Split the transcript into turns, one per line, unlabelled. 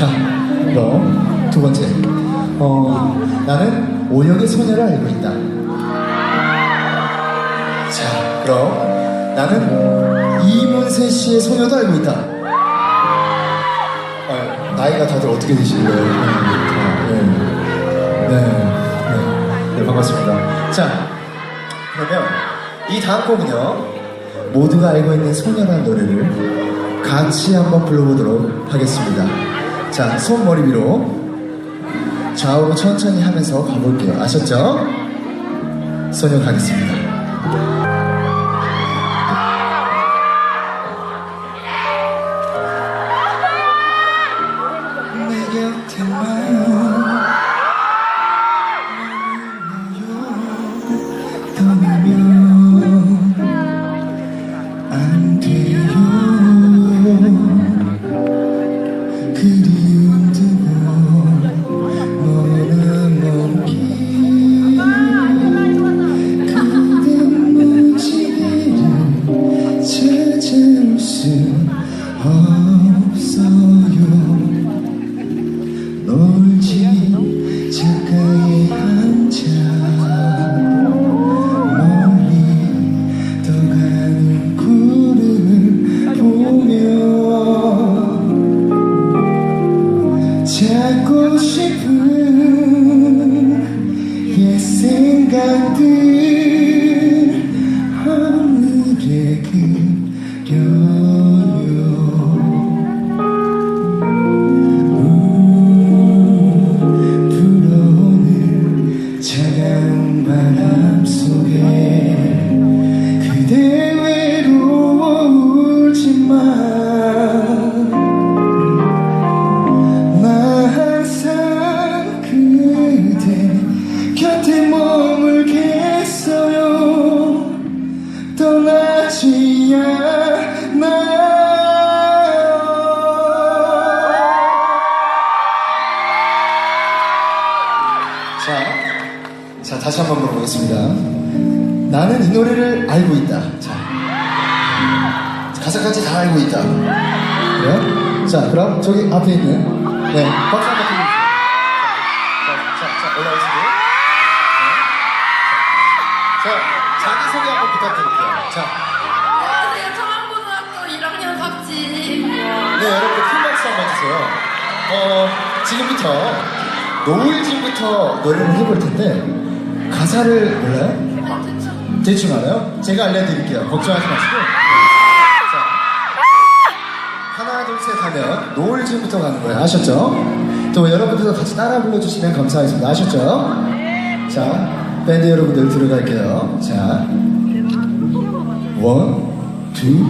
자, 그럼 두 번째. 어, 나는 오역의 소녀를 알고 있다. 자, 그럼 나는 이문세 씨의 소녀도 알고 있다. 아, 나이가 다들 어떻게 되시는 거예요? 네, 네, 네, 네, 네, 반갑습니다. 자, 그러면 이 다음 곡은요, 모두가 알고 있는 소녀라는 노래를 같이 한번 불러보도록 하겠습니다. 자, 손 머리 위로 좌우로 천천히 하면서 가볼게요. 아셨죠? 소녀 가겠습니다. 수 없어요. 놀지 창가에 앉아 멀리 떠가는 구름을 보며 찾고 싶은 옛 생각들 차가운 바람 다시 한번 물어보겠습니다. 나는 이 노래를 알고 있다. 자, 가사까지 다 알고 있다. 그래요? 자, 그럼 저기 앞에 있는 네 박수 한번 드리겠습니다. 자, 자, 자, 올라오시고. 네. 자, 자기 소개 한번 부탁드릴게요. 자,
안녕하세요. 청암고등학교 1학년 박지.
네 여러분들 큰 박수 한번 주세요. 어, 지금부터 노을진부터 노래를 해볼 텐데 가사를 몰라요? 대충 알아요? 제가 알려드릴게요. 걱정하지 마시고. 자, 하나, 둘, 셋 하면 노을진부터 가는 거예요. 아셨죠? 또 여러분들도 같이 따라 불러주시면 감사하겠습니다. 아셨죠? 자, 밴드 여러분들 들어갈게요. 자, 원, 투, 둘,